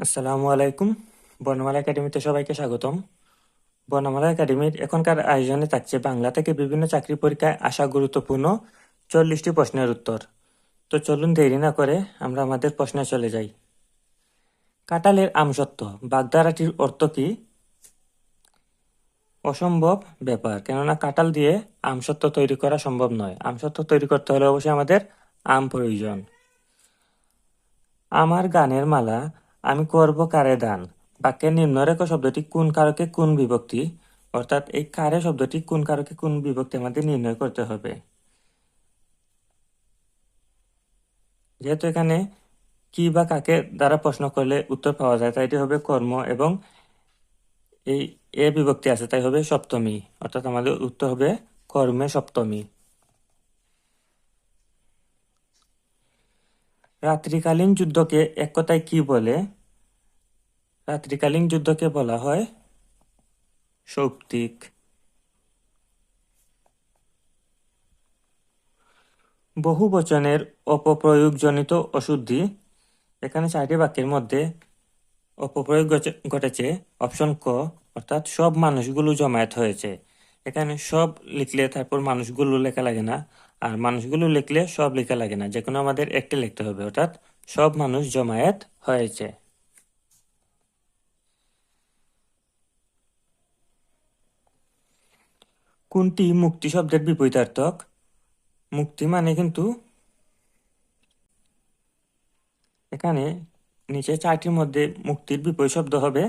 আসসালামু আলাইকুম। বর্ণমালা একাডেমিতে সবাইকে স্বাগতম। বর্ণমালা একাডেমির এখনকার আয়োজনে থাকছে বাংলা থেকে বিভিন্ন চাকরি পরীক্ষায় আসা গুরুত্বপূর্ণ চল্লিশটি প্রশ্নের উত্তর। তো চলুন দেরি না করে আমরা আমাদের প্রশ্নে চলে যাই। কাঁঠালের আমসত্ব বাগধারাটির অর্থ কি? অসম্ভব ব্যাপার, কেননা কাঁঠাল দিয়ে আমসত্ব তৈরি করা সম্ভব নয়। আমসত্ব তৈরি করতে হলে অবশ্যই আমাদের আম প্রয়োজন। আমার গানের মালা আমি করব কারে দান। বাক্যের নিম্নরেখ শব্দটি কোন কারকে কোন বিভক্তি, অর্থাৎ এই কারে শব্দটি কোন কারকে কোন বিভক্তি আমাদের নির্ণয় করতে হবে। যেহেতু এখানে কি বা কাকে দ্বারা প্রশ্ন করলে উত্তর পাওয়া যায় তাই এটি হবে কর্ম এবং এই এ বিভক্তি আছে, তাই হবে সপ্তমী, অর্থাৎ আমাদের উত্তর হবে কর্মে সপ্তমী। রাত্রিকালীন যুদ্ধকে এক কথায় কি বলে? রাত্রিকালীন যুদ্ধকে বলা হয় সৌপ্তিক বহু বচনের অপপ্রয়োগজনিত অশুদ্ধি এখানে চারটি বাক্যের মধ্যে অপপ্রয়োগ ঘটে- ঘটেছে। অপশন ক, অর্থাৎ সব মানুষগুলো জমায়েত হয়েছে। এখানে সব লিখলে তারপর মানুষগুলো লেখা লাগে না। আর মানুষগুলো লিখলে সব লেখা লাগে না যে কোনো আমাদের একটি লিখতে হবে, অর্থাৎ সব মানুষ জমায়েত হয়েছে। কোনটি মুক্তি শব্দের বিপরীতার্থক? মুক্তি মানে কিন্তু এখানে নিচে চারটির মধ্যে মুক্তির বিপরীত শব্দ হবে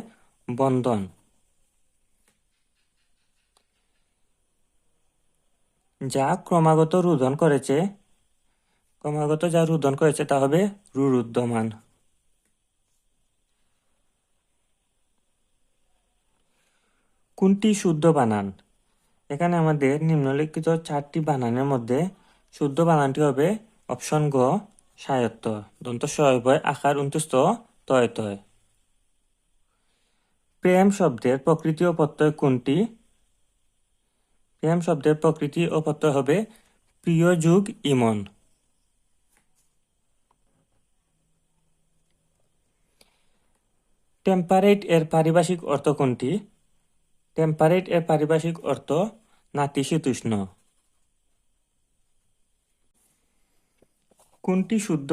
বন্ধন। যা ক্রমাগত রোধন করেছে, ক্রমাগত যা রোধন করেছে তা হবে রুরুদ্ধমান কোনটি শুদ্ধ বানান? এখানে আমাদের নিম্নলিখিত চারটি বানানের মধ্যে শুদ্ধ বানানটি হবে অপশন গ সায়ত্ত দন্ত সয়বয় আকার উন্তুস্ত তয় তয়। প্রেম শব্দের প্রকৃতি ও প্রত্যয় কোনটি? প্রেম শব্দের প্রকৃতি ও প্রত্যয় হবে প্রিয় যুগ ইমন। টেম্পারেট এর পারিভাষিক অর্থ কোনটি? টেম্পারেট এর পারিভাষিক অর্থ নাতিশীতোষ্ণ কোনটি শুদ্ধ?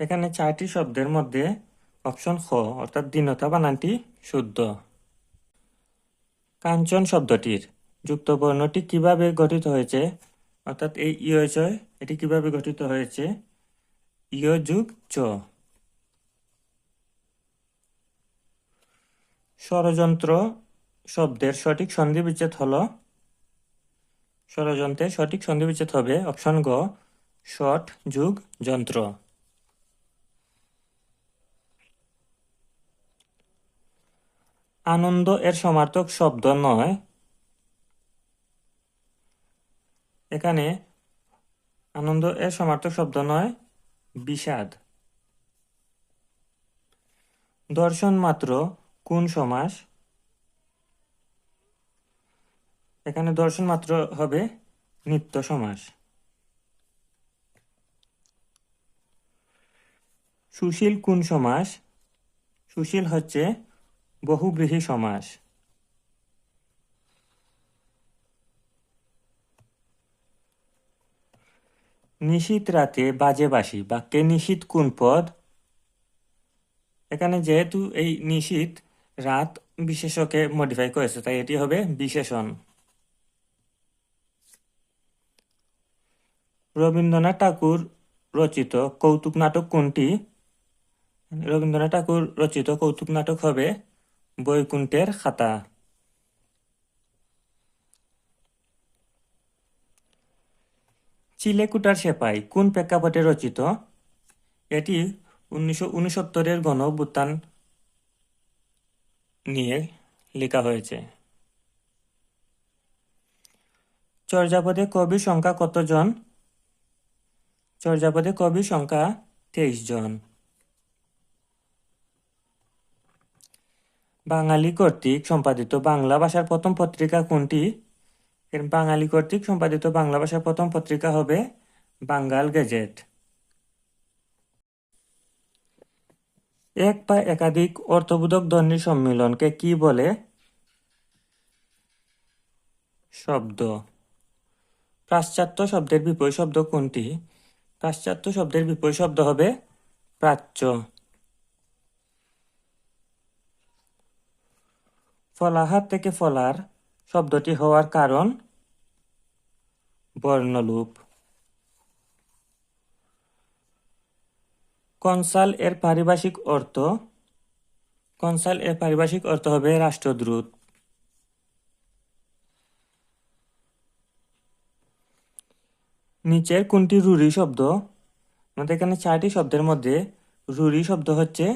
এখানে চারটি শব্দের মধ্যে অপশন খ, অর্থাৎ দীনতা বানানটি শুদ্ধ। কাঞ্চন শব্দটির যুক্ত বর্ণটি কীভাবে গঠিত হয়েছে? অর্থাৎ এই ইয়চয় এটি কীভাবে গঠিত হয়েছে? ইয় যুগ চ। ষড়যন্ত্র শব্দের সঠিক সন্ধি বিচ্ছেদ হল, ষড়যন্ত্রের সঠিক সন্ধি বিচ্ছেদ হবে অপশন গ, শট, যুগ, যন্ত্র। আনন্দ এর সমার্থক শব্দ নয়। এখানে আনন্দ এর সমার্থক শব্দ নয়, বিষাদ। দর্শন মাত্র, কোন সমাস? এখানে দর্শন মাত্র হবে নিত্য সমাস। সুশীল কোন সমাস? সুশীল হচ্ছে বহুব্রীহি সমাস। নিশীত রাতে বাজে বাসি বাক্যে নিশীত কোন পদ? এখানে যেহেতু এই নিশীত রাত বিশেষকে মডিফাই করেছে, তাই এটি হবে বিশেষণ। রবীন্দ্রনাথ ঠাকুর রচিত কৌতুক নাটক কোনটি? রবীন্দ্রনাথ ঠাকুর রচিত কৌতুক নাটক হবে বৈকুণ্ঠের খাতা। চিলেকুটার সেপাই কোন প্রেক্ষাপটে রচিত? এটি উনিশশো উনসত্তরের গণ অভ্যুত্থান নিয়ে লেখা হয়েছে। চর্যাপদে কবির সংখ্যা কতজন চর্যাপদে কবির সংখ্যা তেইশ জন। বাঙালি কর্তৃক সম্পাদিত বাংলা ভাষার প্রথম পত্রিকা কোনটি? এর বাঙালি কর্তৃক সম্পাদিত বাংলা ভাষার প্রথম পত্রিকা হবে বাঙ্গাল গেজেট। এক বা একাধিক অর্থবোধক ধ্বনির সম্মিলনকে কি বলে? শব্দ। পাশ্চাত্য শব্দের বিপরীত শব্দ কোনটি? পাশ্চাত্য শব্দের বিপরীত শব্দ হবে প্রাচ্য। ফলাহার থেকে ফলার শব্দটি হওয়ার কারণ বর্ণলুপ কনসাল এর পারিভাষিক অর্থ, কনসাল এর পারিভাষিক অর্থ হবে রাষ্ট্রদ্রুত নিচের কোনটি রুরি শব্দ? আমাদের এখানে চারটি শব্দের মধ্যে রুরি শব্দ হচ্ছে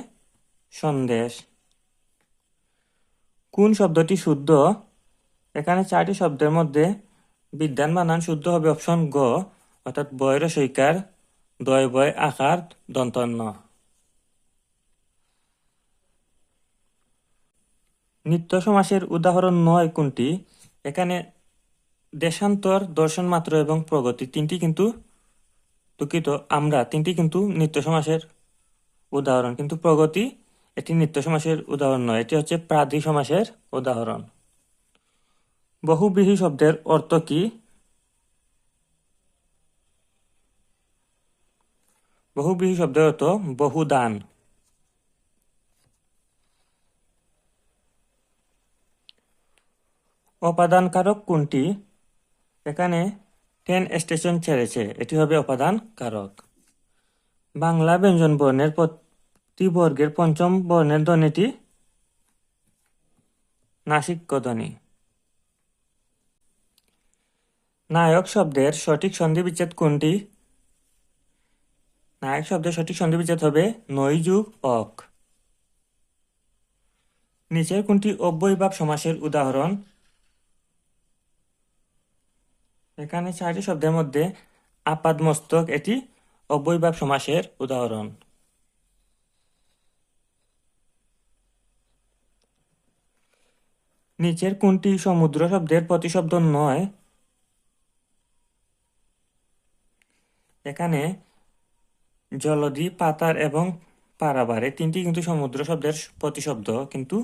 সন্দেশ। কোন শব্দটি শুদ্ধ? এখানে চারটি শব্দের মধ্যে বিদ্যান বানান শুদ্ধ হবে অপশন গ, অর্থাৎ বয়র সৈকার, দয় বয় আকার, দন্তন্য। নিত্য সমাসের উদাহরণ নয় কোনটি? এখানে দেশান্তর, দর্শন মাত্র এবং প্রগতি তিনটি কিন্তু দুঃখিত, আমরা তিনটি কিন্তু নিত্য সমাসের উদাহরণ, কিন্তু প্রগতি এটি নিত্য সমাসের উদাহরণ নয়, এটি হচ্ছে প্রাধি সমাসের উদাহরণ। বহুব্রীহি শব্দের অর্থ কি? বহুব্রীহি শব্দের অর্থ বহুদান। অপাদান কারক কোনটি? এখানে ট্রেন স্টেশন ছেড়েছে, এটি হবে অপাদান কারক বাংলা ব্যঞ্জন বর্ণের প্রতি বর্গের পঞ্চম বর্ণের ধ্বনিটি নাসিক্য ধ্বনি। নায়ক শব্দের সঠিক সন্ধি বিচ্ছেদ কোনটি? নায়ক শব্দের সঠিক সন্ধি বিচ্ছেদ হবে নৈ যুগ অক নিচের কোনটি অব্যয়ভাব সমাসের উদাহরণ? এখানে চারটি শব্দের মধ্যে আপাদ মস্তক এটি অব্যয়ভাব সমাসের উদাহরণ। নিচের কোনটি সমুদ্র শব্দের প্রতিশব্দ নয়? এখানে জলদি পাতার এবং পারাবার তিনটি কিন্তু সমুদ্র শব্দের প্রতিশব্দ, কিন্তু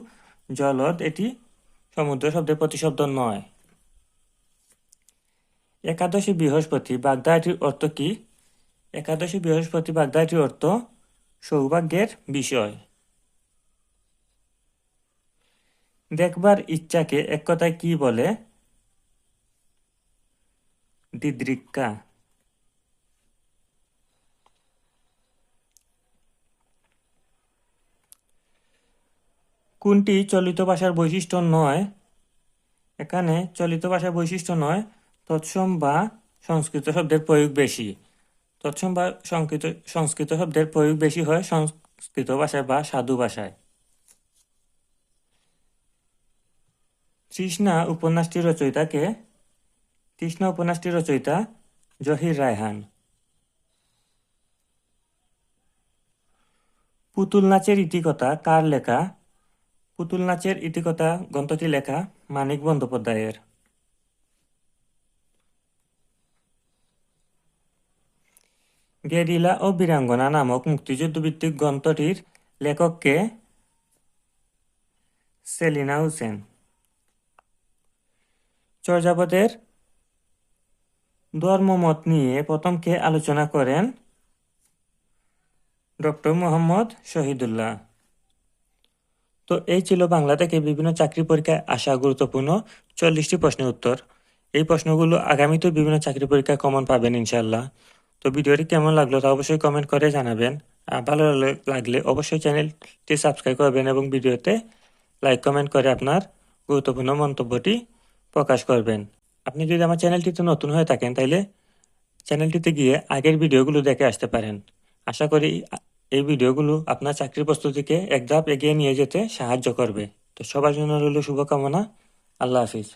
জলদ এটি সমুদ্র শব্দের প্রতিশব্দ নয়। একাদশী বৃহস্পতি বাগদাটির অর্থ কি? একাদশী বৃহস্পতি বাগদাটির অর্থ সৌভাগ্যের বিষয়। দেখবার ইচ্ছাকে এক কথায় কি বলে? দিদৃক্কা কোনটি চলিত ভাষার বৈশিষ্ট্য নয়? এখানে চলিত ভাষার বৈশিষ্ট্য নয়, তৎসম বা সংস্কৃত শব্দের প্রয়োগ বেশি। তৎসম বা সংস্কৃত সংস্কৃত শব্দের প্রয়োগ বেশি হয় সংস্কৃত ভাষায় বা সাধু ভাষায়। তৃষ্ণা উপন্যাসটির রচয়িতাকে, তৃষ্ণা উপন্যাসটির রচয়িতা জহির রায়হান। পুতুল নাচের ইতিকতা কার লেখা? পুতুল নাচের ইতিকথা গ্রন্থটি লেখা মানিক বন্দ্যোপাধ্যায়ের। গেরিলা ও বীরাঙ্গনা নামক মুক্তিযুদ্ধ ভিত্তিক গ্রন্থটির লেখককে সেলিনা হোসেন। চর্যাপদের ধর্মমত নিয়ে প্রথম কে আলোচনা করেন ডক্টর মোহাম্মদ শহীদুল্লাহ। তো এই ছিল বাংলা থেকে বিভিন্ন চাকরি পরীক্ষায় আসা গুরুত্বপূর্ণ চল্লিশটি প্রশ্নের উত্তর। এই প্রশ্নগুলো আগামীতেও বিভিন্ন চাকরি পরীক্ষায় কমন পাবেন ইনশাল্লাহ তো ভিডিওটি কেমন লাগল তা অবশ্যই কমেন্ট করে জানাবেন। আর ভালো লাগলে অবশ্যই চ্যানেলটি সাবস্ক্রাইব করবেন এবং ভিডিওতে লাইক কমেন্ট করে আপনার গুরুত্বপূর্ণ মন্তব্যটি প্রকাশ করবেন। আপনি যদি আমার চ্যানেলটিতে নতুন হয়ে থাকেন, তাইলে চ্যানেলটিতে গিয়ে আগের ভিডিওগুলো দেখে আসতে পারেন। আশা করি এই ভিডিওগুলো আপনার চাকরি প্রস্তুতিকে এক ধাপ এগিয়ে নিয়ে যেতে সাহায্য করবে। তো সবার জন্য রইল শুভকামনা। আল্লাহ হাফিজ।